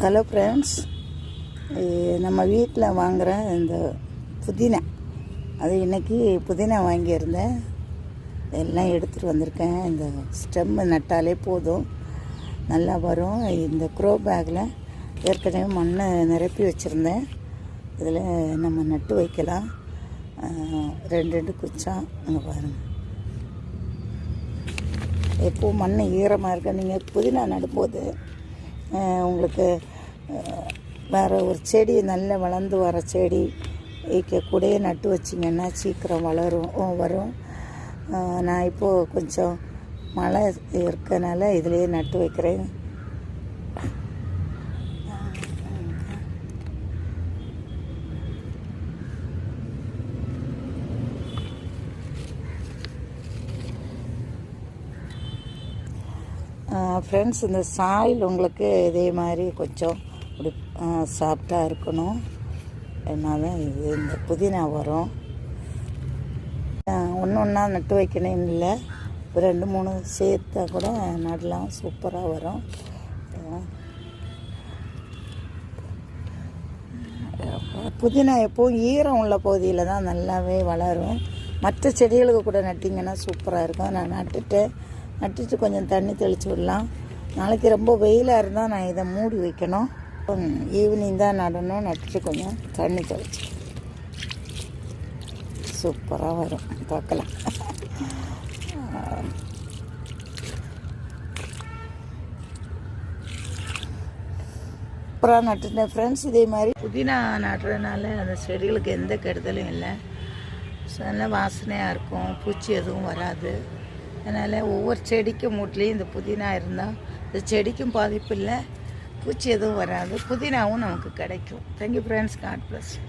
Hello friends நம்ம வீட்டில் வாங்குகிற இந்த புதினா. அது இன்றைக்கி புதினா வாங்கியிருந்தேன். எல்லாம் எடுத்துகிட்டு வந்திருக்கேன். இந்த ஸ்டெம்மு நட்டாலே போதும். நல்லா வரும். இந்த க்ரோ பேக்கில் ஏற்கனவே மண்ணை நிரப்பி வச்சுருந்தேன். இதில் நம்ம நட்டு வைக்கலாம். ரெண்டு ரெண்டு குச்சா. அங்கே பாருங்கள் எப்போவும் மண் ஈரமாக இருக்க நீங்கள் புதினா நடும்போது உங்களுக்கு வேறு ஒரு செடி நல்ல வளர்ந்து வர செடி இக்க கூடயே நட்டு வச்சிங்கன்னா சீக்கிரம் வளரும் வரும். நான் இப்போது கொஞ்சம் மழை இருக்கனால இதுலேயே நட்டு வைக்கிறேன். ஃப்ரெண்ட்ஸ் இந்த சாயில் உங்களுக்கு இதே மாதிரி கொஞ்சம் இப்படி சாஃப்டாக இருக்கணும். என்ன தான் இது இந்த புதினா வரும். ஒன்று ஒன்றா நட்டு வைக்கணும் இல்லை. ரெண்டு மூணு சேர்த்தா கூட நடலாம். சூப்பராக வரும். புதினா எப்போவும் ஈரம் உள்ள பகுதியில் தான் நல்லாவே வளரும். மற்ற செடிகளுக்கு கூட நட்டிங்கன்னா சூப்பராக இருக்கும். நான் நட்டுட்டு நட்டுட்டு கொஞ்சம் தண்ணி தெளித்து விடலாம். நாளைக்கு ரொம்ப வெயிலாக இருந்தால் நான் இதை மூடி வைக்கணும். ஈவினிங் தான் நடணும். நட்டுட்டு கொஞ்சம் தண்ணி தெளிச்சு. சூப்பராக வரும். பார்க்கலாம். அப்புறம் நட்டுட்டேன் ஃப்ரெண்ட்ஸ் இதே மாதிரி புதினா நடுறதுனால அந்த செடிகளுக்கு எந்த கெடுதலும் இல்லை. ஸோ நல்லா வாசனையாக இருக்கும். பூச்சி எதுவும் வராது. அதனால் ஒவ்வொரு செடிக்கும் மூட்லேயும் இந்த புதினா இருந்தால் இந்த செடிக்கும் பாதிப்பு இல்லை. பூச்சி எதுவும் வராது. புதினாவும் நமக்கு கிடைக்கும். Thank you friends God plus